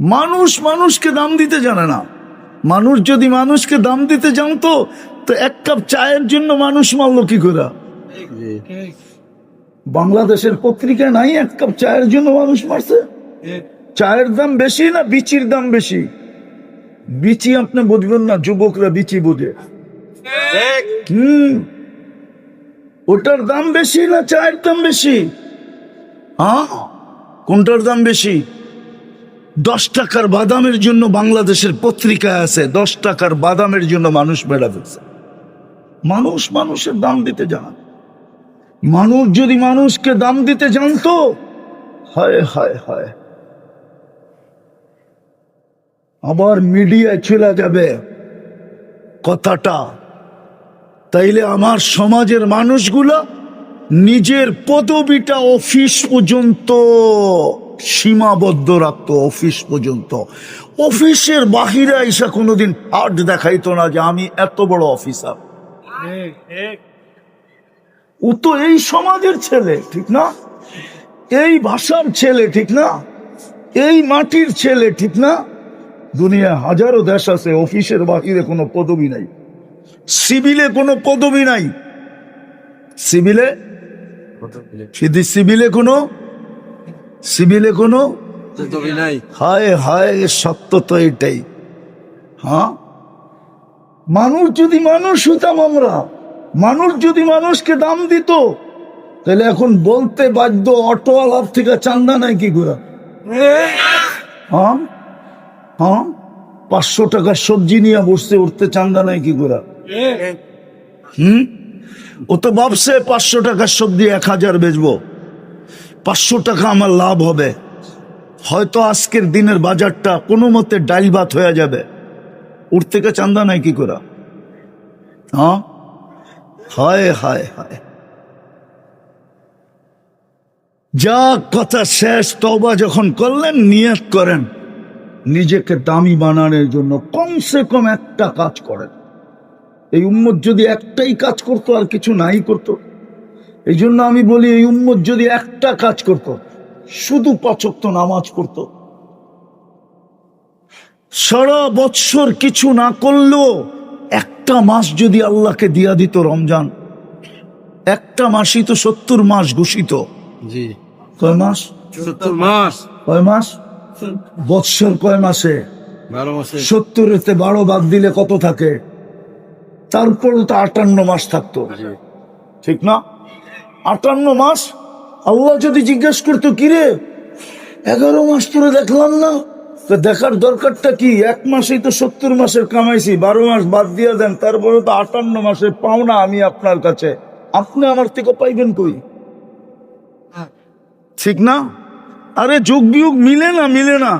মানুষ মানুষকে দাম দিতে জানে না। মানুষ যদি মানুষকে দাম দিতে জানতো, তো এক কাপ চায়ের জন্য মানুষ মারলো কি করে? বাংলাদেশের পত্রিকা নাই এক কাপ চায়ের জন্য মানুষ মারছে? চায়ের দাম বেশি না বিচির দাম বেশি? বিচি আপনি বুঝবেন না, যুবকরা বিচি বুঝে। হুম। ওটার দাম বেশি না চায়ের দাম বেশি? হ্যাঁ? কোনটার দাম বেশি? দশ টাকার বাদামের জন্য বাংলাদেশের পত্রিকায় আছে, দশ টাকার বাদামের জন্য মানুষ বেড়া ফেলছে। মানুষ মানুষের দাম দিতে জানা। মানুষ যদি মানুষকে দাম দিতে জানতো, হায় হায় হায়। আবার মিডিয়ায় চলে যাবে কথাটা। তাইলে আমার সমাজের মানুষগুলা নিজের পদবিটা অফিস পর্যন্ত সীমাবদ্ধ রাখতো অফিস পর্যন্ত। অফিসের বাহিরে এসে কোনোদিন হাট দেখাইতো না যে আমি এত বড় অফিসার। ও তো এই সমাজের ছেলে ঠিক না? এই ভাষার ছেলে ঠিক না? এই মাটির ছেলে ঠিক না? দুনিয়া হাজারো দেশ আছে অফিসের বাহিরে কোনো পদবি নাই। সিভিলে কোনো পদবি নাই। সিভিলে? সিভিলে কোনো সিভিলে কোনো? নাই। হায় হায় সত্য তো এটাই। হ্যাঁ? মানুষ যদি মানুষ হইতাম আমরা মানুষ যদি মানুষকে দাম দিত তাহলে এখন বলতে বাধ্য অটোওয়ালার থেকে চান্দা নাই কি করে? হ্যাঁ? হ্যাঁ? পাঁচশো টাকার সবজি নিয়ে বসতে উঠতে চান্দা নাই কি করে? হুম? ও তো ভাবছে পাঁচশো টাকার সবজি এক হাজার বেচবো। পাঁচশো টাকা আমার লাভ হবে। হয়তো আজকের দিনের বাজারটা কোনো মতে ডাইল ভাত হয়ে যাবে। উঠ থেকে চান্দা নাই কি করা? হ্যাঁ? হায় হায় হায়। যা কথা শেষ তবা যখন করলেন, নিয়ত করেন। নিজেকে দামি বানানোর জন্য কমসে কম একটা কাজ করেন। এই উম্মত যদি একটাই কাজ করতো আর কিছু নাই করতো এই জন্য আমি বলি এই উম্মত যদি একটা কাজ করত শুধু পাচক্ত নামাজ পড়তো সারা বৎসর কিছু না করলেও একটা মাস যদি আল্লাহকে দিয়া দিত রমজান একটা মাসই তো সত্তর মাস ঘোষিত। জি। কয় মাস? সত্তর মাস। কয় মাস? বৎসর কয় মাসে? বারো সত্তরেতে বারো বাদ দিলে কত থাকে? তারপরে তো আটান্ন মাস থাকতো। ঠিক না? আটান্ন মাস আল্লাহ যদি জিজ্ঞেস করতো কিরে এগারো মাস তোরে দেখলাম না? তো দেখার দরকারটা কি? এক মাসেই তো সত্তর মাসের কামাইছি বারো মাস বাদ দিয়ে দেন তারপরে তো আটান্ন মাসের পাওনা আমি আপনার কাছে। আপনি আমার থেকে পাইবেন কই? ঠিক না? আরে যোগ বিয়োগ মিলে না মিলে না।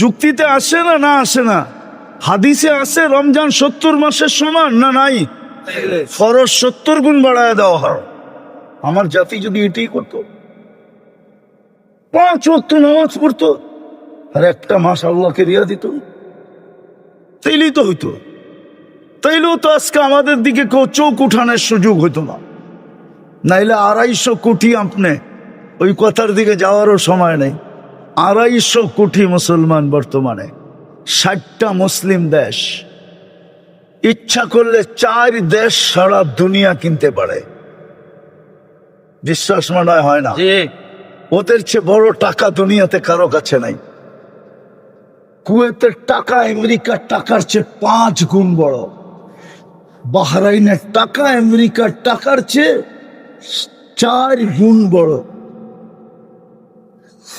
যুক্তিতে আসে না না আসে না। হাদিসে আসে রমজান সত্তর মাসের সমান না নাই? ফরজ সত্তর গুণ বাড়ায় দেওয়া হয়। আমার জাতি যদি এটাই করতো, পাঁচ ওয়াক্ত নামাজ পড়তো, আর একটা মাস আল্লাহকে রিয়া দিত। তাইলেই তো হইতো। তাইলেও তো আজকে আমাদের দিকে কেউ চোখ উঠানোর সুযোগ হইতো না। নাইলে আড়াইশো কোটি আপনি ওই কথার দিকে যাওয়ারও সময় নেই। আড়াইশো কোটি মুসলমান বর্তমানে, ষাটটা মুসলিম দেশ। ইচ্ছা করলে চার দেশ সারা দুনিয়া কিনতে পারে। বিশ্বাস মনে হয় না। ওদের চেয়ে বড় টাকা দুনিয়াতে কারও কাছে নাই। কুয়েতের টাকা আমেরিকার টাকার চেয়ে পাঁচ গুণ বড়। বাহরাইনের টাকা আমেরিকার টাকার চেয়ে চার গুণ বড়।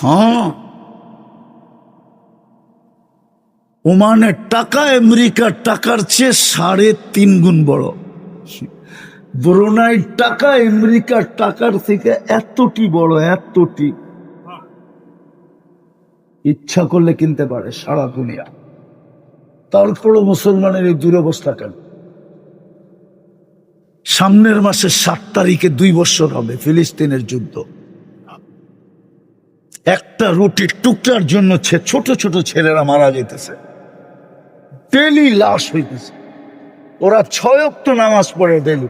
হ্যাঁ। ওমানের টাকা আমেরিকার টাকার চেয়ে সাড়ে তিন গুণ বড়। ব্রুনাইর টাকা, আমেরিকার টাকার থেকে এতটি বড়, এতটি। ইচ্ছা করলে কিনতে পারে সারা দুনিয়া। তারপরও মুসলমানের এই দুরবস্থা কেন? সামনের মাসের সাত তারিখে দুই বছর হবে ফিলিস্তিনের যুদ্ধ। একটা রুটির টুকরার জন্য ছোট ছোট ছেলেরা মারা যেতেছে। ডেলি লাশ হইতেছে। ওরা ছয়ক্ত নামাজ পড়ে ডেলি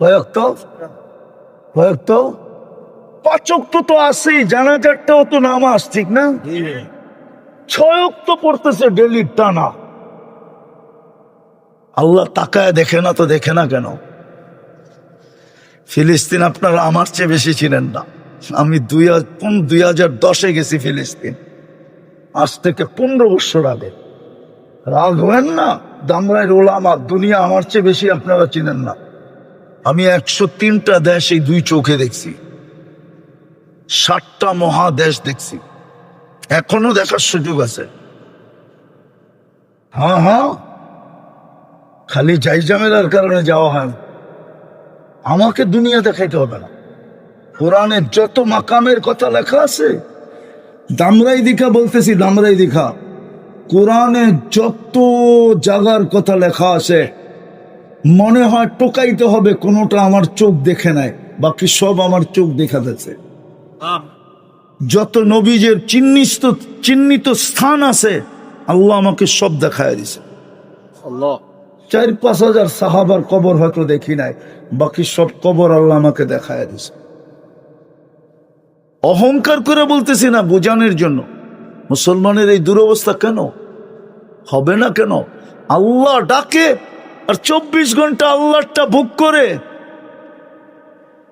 কয়ক্ত কয়ক্ত পাঁচক্ত তো আছেই জানাজারটাও তো নামাজ ঠিক না? ছয়ক তো পড়তেছে ডেলি টানা। আল্লাহ তাকায় দেখে না তো দেখে না কেন? ফিলিস্তিন আপনারা আমার চেয়ে বেশি ছিলেন না। আমি দুই দুই হাজার দশে গেছি ফিলিস্তিন। আজ থেকে পনেরো বছর আগে। রাগ হবেন না? দামরায় ওলামা দুনিয়া আমার চেয়ে বেশি আপনারা চিনেন না। আমি একশো তিনটা দেশ এই দুই চোখে দেখছি। ষাটটা মহাদেশ দেখছি। এখনও দেখার সুযোগ আছে। হ্যাঁ হ্যাঁ। খালি জাইজামেলার কারণে যাওয়া হয় আমাকে দুনিয়া দেখাইতে হবে না। কোরআনের যত মাকামের কথা লেখা আছে, দামরাই দিঘা বলতেছি, দামরাই দিঘা। কোরআনে যত জাগার কথা লেখা আছে মনে হয় টোকাইতে হবে কোনোটা আমার চোখ দেখে নাই বাকি সব আমার চোখ দেখা যাচ্ছে যত নবীজের চিহ্নিত চিহ্নিত স্থান আছে আল্লাহ আমাকে সব দেখায় দিছে চার পাঁচ হাজার সাহাবার কবর হয়তো দেখি নাই বাকি সব কবর আল্লাহ আমাকে দেখায় দিছে অহংকার করে বলতেছি না বোঝানোর জন্য। মুসলমানের এই দুরবস্থা কেন? হবে না কেন? আল্লাহ ডাকে আর চব্বিশ ঘণ্টা আল্লাহটা বুক করে।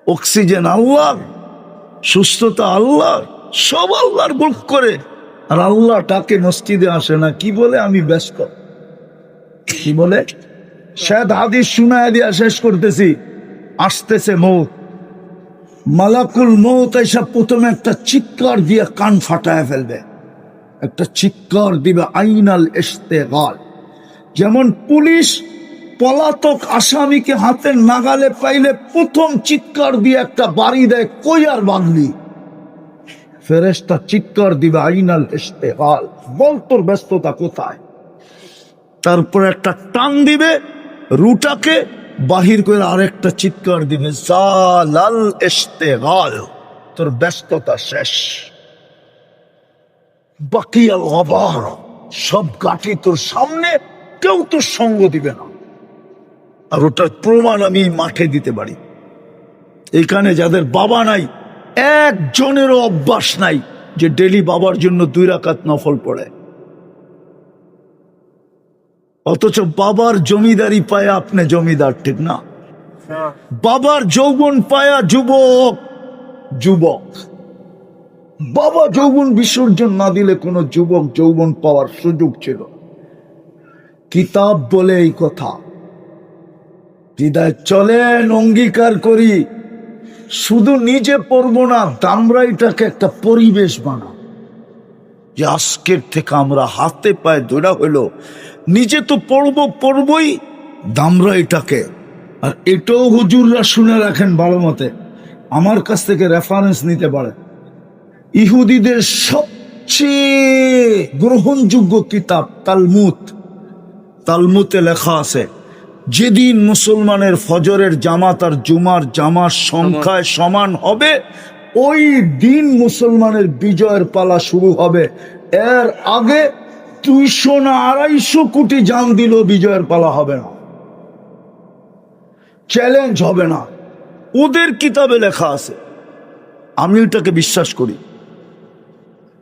অক্সিজেন আল্লাহ সুস্থতা আল্লাহ সব আল্লাহর বুক করে। আর আল্লাহ ডাকে মসজিদে আসে না, কি বলে? আমি ব্যস্ত। কি বলে? শায়দ হাদিস শুনায় দিয়া শেষ করতেছি। আসতেছে মৌত। মালাকুল মৌত এসব প্রথমে একটা চিৎকার দিয়ে কান ফাটায় ফেলবে। একটা চিৎকার দিবে আইনাল ইস্তেগাল যেমন পুলিশ পলাতক আসামিকে হাতে নাগালে পাইলে প্রথম চিৎকার দিয়ে একটা বাড়ি দেয় কই আর বাংলি? ফেরেস্তা চিৎকার দিবে, আইনাল ইস্তেগাল বল তোর ব্যস্ততা কোথায়? তারপর একটা টান দিবে, রুটাকে বাহির করে আরেকটা চিৎকার দিবে, জালাল ইস্তেগাল তোর ব্যস্ততা শেষ। বাকি গবার সব গাঠি তোর সামনে, কেউ তোর সঙ্গ দিবে না। আর ওটার প্রমাণ আমি মাঠে দিতে পারি। এখানে যাদের বাবা নাই, একজনেরও অভ্যাস নাই যে ডেলি বাবার জন্য দুই রাকাত নফল পড়ে। অথচ বাবার জমিদারি পায় আপনি জমিদার, ঠিক না? বাবার যৌবন পায়া যুবক যুবক। বাবা যৌবন বিসর্জন না দিলে কোনো যুবক যৌবন পাওয়ার সুযোগ ছিল কিতাব বলে এই কথা। হৃদয় চলেন অঙ্গীকার করি। শুধু নিজে পড়ব না, দামরাইটাকে একটা পরিবেশ বানা যে আজকের থেকে আমরা হাতে পায়ে ধরা হইল নিজে তো পড়ব, পড়বই দামরা এটাকে আর এটাও হুজুররা শুনে রাখেন ভালো মতে। আমার কাছ থেকে রেফারেন্স নিতে পারে। ইহুদিদের সবচেয়ে গ্রহণযোগ্য কিতাব তালমুত। তালমুতে লেখা আছে যেদিন মুসলমানের ফজরের জামাত আর জুমার জামার সংখ্যায় সমান হবে, ওই দিন মুসলমানের বিজয়ের পালা শুরু হবে। এর আগে দুইশো না আড়াইশো কোটি জান দিল বিজয়ের পালা হবে না। চ্যালেঞ্জ হবে না। ওদের কিতাবে লেখা আছে। আমি ওটাকে বিশ্বাস করি।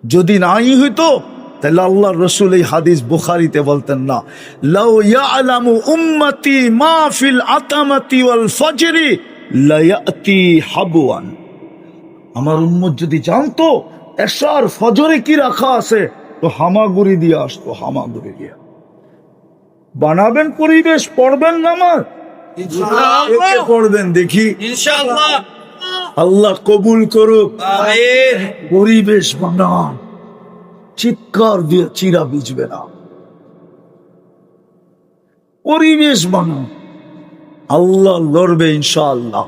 যদি নাই হইতো তাহলে আল্লাহ রসুল এই হাদিস বুখারিতে বলতেন না লাউ ইয়ালামু উম্মতি মা ফিল আতামাতি ওয়াল ফজরি লায়াতি হাবুয়ান আমার উম্মত যদি জানতো এশার ফজরে কি রাখা আছে তো হামাগুড়ি দিয়ে আসতো হামাগুড়ি দিয়ে। বানাবেন পরিবেশ পড়বেন নামাজ। একে পড়বেন দেখি। ইনশাআল্লাহ। আল্লাহ কবুল করুক। পরিবেশ বানান। চিৎকার দিয়ে চিরা বিজবে না। পরিবেশ বানো আল্লাহ লড়বে ইনশাআল্লাহ।